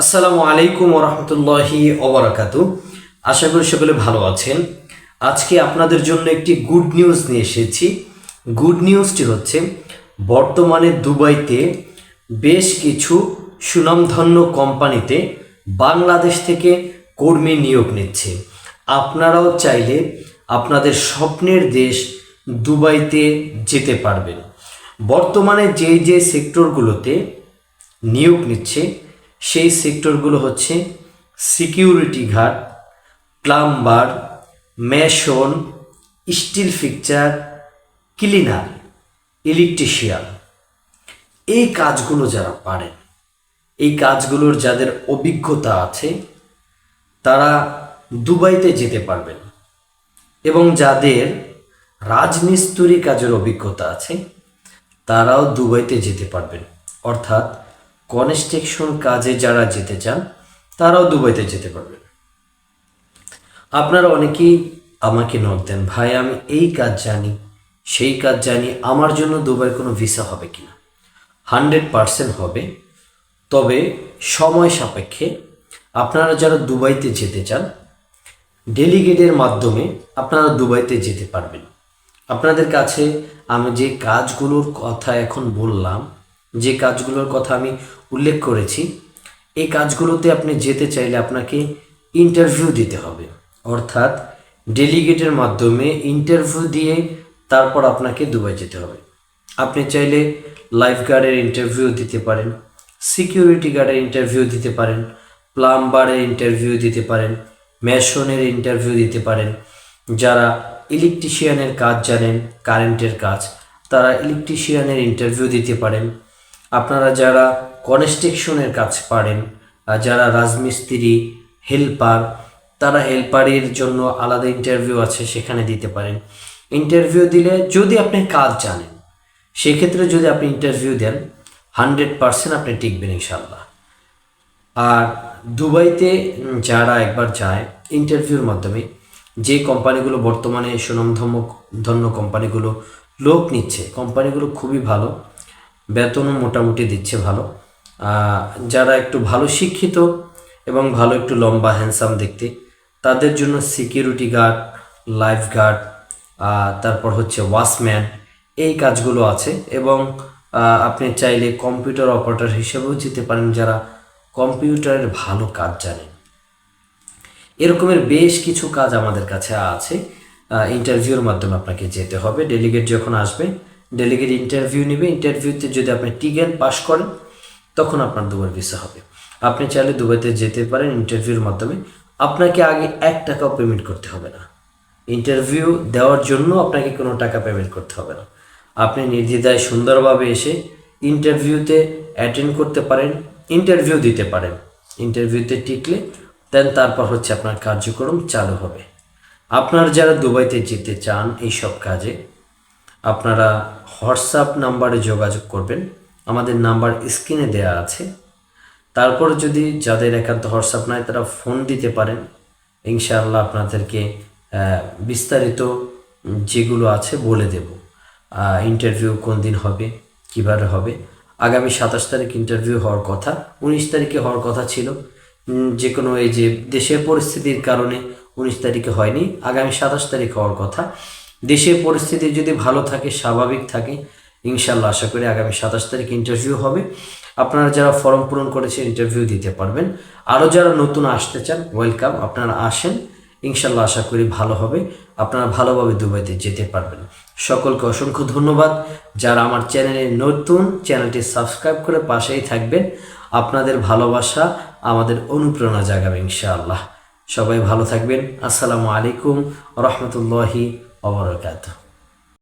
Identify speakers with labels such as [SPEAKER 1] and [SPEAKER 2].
[SPEAKER 1] আসসালামু আলাইকুম ওরহমতুল্লাহি ওবরাকাতু। আশা করি সকলে ভালো আছেন। আজকে আপনাদের জন্য একটি গুড নিউজ নিয়ে এসেছি। গুড নিউজটি হচ্ছে, বর্তমানে দুবাইতে বেশ কিছু সুনামধন্য কোম্পানিতে বাংলাদেশ থেকে কর্মী নিয়োগ নিচ্ছে। আপনারাও চাইলে আপনাদের স্বপ্নের দেশ দুবাইতে যেতে পারবেন। বর্তমানে যে যে সেক্টরগুলোতে নিয়োগ নিচ্ছে সেই সেক্টরগুলো হচ্ছে security guard, plumber, mason, steel fixture cleaner, electrician. এই কাজগুলো যারা পারেন, এই কাজগুলোর যাদের অভিজ্ঞতা আছে, তারা দুবাইতে যেতে পারবেন এবং যাদের রাজমিস্ত্রি কাজের অভিজ্ঞতা আছে, তারাও দুবাইতে যেতে পারবেন। অর্থাৎ কনস্ট্রাকশন কাজে যারা যেতে চান, তারাও দুবাইতে যেতে পারবেন। আপনারা অনেকেই আমাকে নক দেন, ভাই, আমি এই কাজ জানি, সেই কাজ জানি, আমার জন্য দুবাই কোনো ভিসা হবে কিনা? হান্ড্রেড পারসেন্ট হবে। তবে সময় সাপেক্ষে আপনারা যারা দুবাইতে যেতে চান, ডেলিগেটের মাধ্যমে আপনারা দুবাইতে যেতে পারবেন। আপনাদের কাছে আমি যে কাজগুলোর কথা এখন বললাম যে কাজগুলোর কথা আমি উল্লেখ করেছি, এই কাজগুলোতে আপনি যেতে চাইলে আপনাকে ইন্টারভিউ দিতে হবে। অর্থাৎ ডেলিগেটের মাধ্যমে ইন্টারভিউ দিয়ে তারপর আপনাকে দুবাই যেতে হবে। আপনি চাইলে লাইফ গার্ডের ইন্টারভিউ দিতে পারেন সিকিউরিটি গার্ডের ইন্টারভিউ দিতে পারেন প্লাম্বারের ইন্টারভিউ দিতে পারেন মেশনের ইন্টারভিউ দিতে পারেন। যারা ইলেকট্রিশিয়ানের কাজ জানেন কারেন্টের কাজ, তারা ইলেকট্রিশিয়ানের ইন্টারভিউ দিতে পারেন। আপনারা যারা কনস্ট্রাকশনের কাজ পারেন আর যারা রাজমিস্ত্রি, হেল্পার, তারা হেল্পারের জন্য আলাদা ইন্টারভিউ আছে, সেখানে দিতে পারেন। ইন্টারভিউ দিলে যদি আপনি কাজ জানেন, সেক্ষেত্রে যদি আপনি ইন্টারভিউ দেন হান্ড্রেড পারসেন্ট আপনি টিকবেন ইনশাল্লাহ আর দুবাইতে যারা একবার যায় ইন্টারভিউর মাধ্যমে, যে কোম্পানিগুলো বর্তমানে সুনামধন্য, ধন্য কোম্পানিগুলো লোক নিচ্ছে, কোম্পানিগুলো খুবই ভালো বেতনও মোটামুটি দিচ্ছে ভালো। যারা একটু ভালো শিক্ষিত এবং ভালো একটু লম্বা হ্যান্ডসাম দেখতে, তাদের জন্য সিকিউরিটি গার্ড লাইফ গার্ড তারপর হচ্ছে ওয়াচম্যান এই কাজগুলো আছে এবং আপনি চাইলে কম্পিউটার অপারেটর হিসেবেও যেতে পারেন যারা কম্পিউটারের ভালো কাজ জানেন। এরকমের বেশ কিছু কাজ আমাদের কাছে আছে। ইন্টারভিউর মাধ্যমে আপনাকে যেতে হবে। ডেলিগেট যখন আসবে ডেলিগেট ইন্টারভিউ নেবে ইন্টারভিউতে যদি আপনি টিকেন পাশ করেন, তখন আপনার দুবার ভিসা হবে। আপনি চাইলে দুবাইতে যেতে পারেন ইন্টারভিউর মাধ্যমে। আপনাকে আগে এক টাকাও পেমেন্ট করতে হবে না। ইন্টারভিউ দেওয়ার জন্য আপনাকে কোনো টাকা পেমেন্ট করতে হবে না। আপনি নির্দ্বিধায় সুন্দরভাবে এসে ইন্টারভিউতে অ্যাটেন্ড করতে পারেন ইন্টারভিউ দিতে পারেন। ইন্টারভিউতে টিকলে দেন তারপর হচ্ছে আপনার কার্যক্রম চালু হবে। আপনার যারা দুবাইতে যেতে চান, এই সব কাজে আপনারা হোয়াটসঅ্যাপ নাম্বারে যোগাযোগ করবেন। আমাদের নাম্বার স্ক্রিনে দেওয়া আছে। তারপর যদি যাদের একান্ত হোয়াটসঅ্যাপ নাই, তারা ফোন দিতে পারেন। ইনশাআল্লাহ আপনাদেরকে বিস্তারিত যেগুলো আছে বলে দেব। ইন্টারভিউ কোন দিন হবে, কীভাবে হবে। আগামী সাতাশ তারিখ ইন্টারভিউ হওয়ার কথা। উনিশ তারিখে হওয়ার কথা ছিল। যে কোনো এই যে দেশের পরিস্থিতির কারণে উনিশ তারিখে হয়নি। আগামী সাতাশ তারিখ হওয়ার কথা। দেশের পরিস্থিতি যদি ভালো থাকে, স্বাভাবিক থাকে ইনশাল্লাহ আশা করি আগামী সাতাশ তারিখ ইন্টারভিউ হবে। আপনারা যারা ফর্ম পূরণ করেছে ইন্টারভিউ দিতে পারবেন। আরও যারা নতুন আসতে চান ওয়েলকাম আপনারা আসেন। ইনশাল্লাহ আশা করি ভালো হবে। আপনারা ভালোভাবে দুবাইতে যেতে পারবেন। সকলকে অসংখ্য ধন্যবাদ। যারা আমার চ্যানেলে নতুন চ্যানেলটি সাবস্ক্রাইব করে পাশেই থাকবেন। আপনাদের ভালোবাসা, আমাদের অনুপ্রেরণা জাগাবে ইনশাআল্লাহ। সবাই ভালো থাকবেন। আসসালামু আলাইকুম রহমতুল্লাহি ওবরাকাতুহ